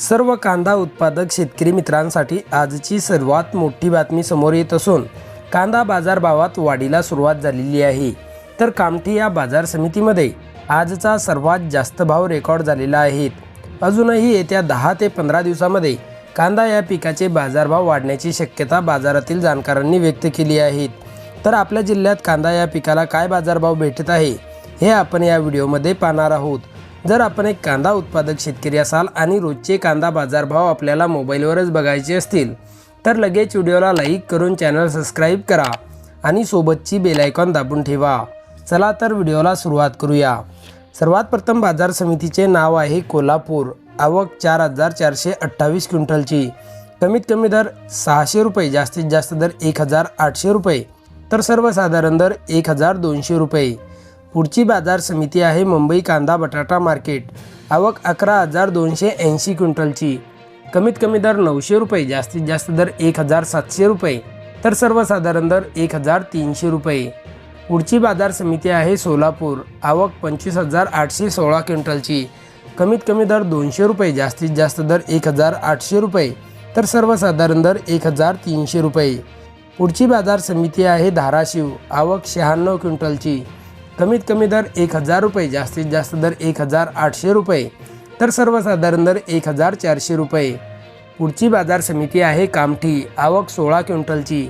सर्व कांदा उत्पादक शेतकरी मित्रांसाठी आजची सर्वात मोठी बातमी समोर येत असून कांदा बाजारभावात वाढीला सुरुवात झालेली आहे. तर कामठी या बाजार समितीमध्ये आजचा सर्वात जास्त भाव रेकॉर्ड झालेला आहे. अजूनही येत्या दहा ते पंधरा दिवसामध्ये कांदा या पिकाचे बाजारभाव वाढण्याची शक्यता बाजारातील जाणकारांनी व्यक्त केली आहे. तर आपल्या जिल्ह्यात कांदा या पिकाला काय बाजारभाव भेटत आहे हे आपण या व्हिडिओमध्ये पाहणार आहोत. जर आपण एक कांदा उत्पादक शेतकरी असाल आणि रोजचे कांदा बाजारभाव आपल्याला मोबाईलवरच बघायचे असतील तर लगेच व्हिडिओला लाईक करून चॅनल सबस्क्राईब करा आणि सोबतची बेल आयकॉन दाबून ठेवा. चला तर व्हिडिओला सुरुवात करूया. सर्वात प्रथम बाजार समितीचे नाव आहे कोल्हापूर. आवक चार हजार चारशे अठ्ठावीस क्विंटलची. कमीत कमी दर सहाशे रुपये जास्तीत जास्त दर एक हजार आठशे रुपये तर सर्वसाधारण दर एक हजार दोनशे रुपये. पुढची बाजार समिती आहे मुंबई कांदा बटाटा मार्केट. आवक अकरा हजार दोनशे ऐंशी क्विंटलची. कमीत कमी दर नऊशे रुपये जास्तीत जास्त दर एक हजार सातशे रुपये तर सर्वसाधारण दर एक हजार तीनशे रुपये. पुढची बाजार समिती आहे सोलापूर. आवक पंचवीस हजार आठशे सोळा क्विंटलची. कमीत कमी दर दोनशे रुपये जास्तीत जास्त दर एक हजार आठशे रुपये तर सर्वसाधारण दर एक हजार तीनशे रुपये. पुढची बाजार समिती आहे धाराशिव. आवक शहाण्णव क्विंटलची. कमीत कमी दर एक हजार रुपये जास्तीत जास्त दर एक हजार आठशे रुपये तर सर्वसाधारण दर एक हजार चारशे रुपये. पुढची बाजार समिती आहे कामठी आवक सोळा क्विंटलची.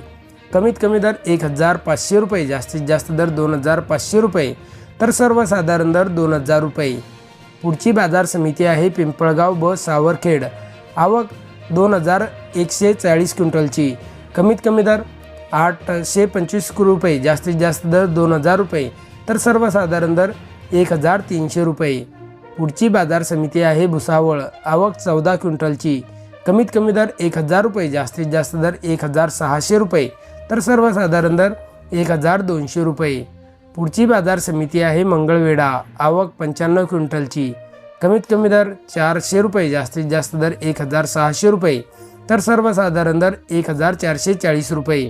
कमीत कमी दर एक हजार पाचशे रुपये जास्तीत जास्त दर दोन हजार पाचशे रुपये तर सर्वसाधारण दर दोन हजार रुपये. पुढची बाजार समिती आहे पिंपळगाव ब सावरखेड आवक दोन हजार एकशे चाळीस क्विंटलची. कमीत कमी दर आठशे पंचवीस रुपये जास्तीत जास्त दर दोन हजार रुपये तर सर्वसाधारण दर एक हजार तीनशे रुपये. पुढची बाजार समिती आहे भुसावळ. आवक चौदा क्विंटलची. कमीत कमी दर एक हजार रुपये जास्तीत जास्त दर एक हजार सहाशे रुपये. तर सर्वसाधारण दर एक हजार दोनशे रुपये. पुढची बाजार समिती आहे मंगळवेढा. आवक पंच्याण्णव क्विंटलची. कमीत कमी दर चारशे रुपये जास्तीत जास्त दर एक हजार सहाशे रुपये. तर सर्वसाधारण दर एक हजार चारशे चाळीस रुपये.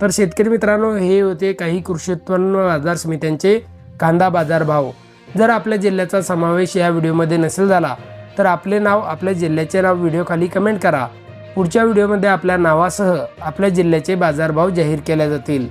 तर शेतकरी मित्रांनो हे होते काही कृषी उत्पन्न बाजार समित्यांचे कांदा बाजार भाव. जर आपल्या जिल्ह्याचा समावेश या व्हिडिओमध्ये नसेल झाला तर आपले नाव आपल्या जिल्ह्याचे नाव व्हिडिओखाली कमेंट करा. पुढच्या व्हिडिओमध्ये आपल्या नावासह आपल्या जिल्ह्याचे बाजारभाव जाहीर केले जातील.